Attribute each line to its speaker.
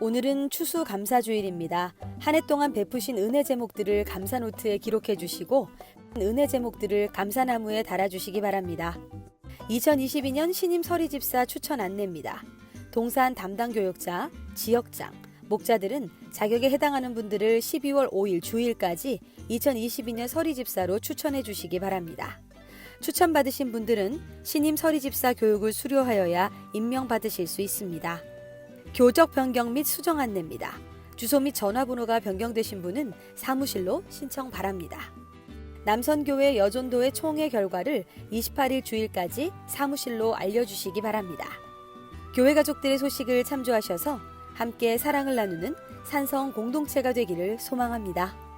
Speaker 1: 오늘은 추수 감사주일입니다. 한 해 동안 베푸신 은혜 제목들을 감사 노트에 기록해 주시고 은혜 제목들을 감사나무에 달아 주시기 바랍니다. 2022년 신임 서리집사 추천 안내입니다. 동산 담당 교역자, 지역장, 목자들은 자격에 해당하는 분들을 12월 5일 주일까지 2022년 서리집사로 추천해 주시기 바랍니다. 추천받으신 분들은 신임 서리집사 교육을 수료하여야 임명받으실 수 있습니다. 교적 변경 및 수정 안내입니다. 주소 및 전화번호가 변경되신 분은 사무실로 신청 바랍니다. 남선교회 여전도의 총회 결과를 28일 주일까지 사무실로 알려주시기 바랍니다. 교회 가족들의 소식을 참조하셔서 함께 사랑을 나누는 산성 공동체가 되기를 소망합니다.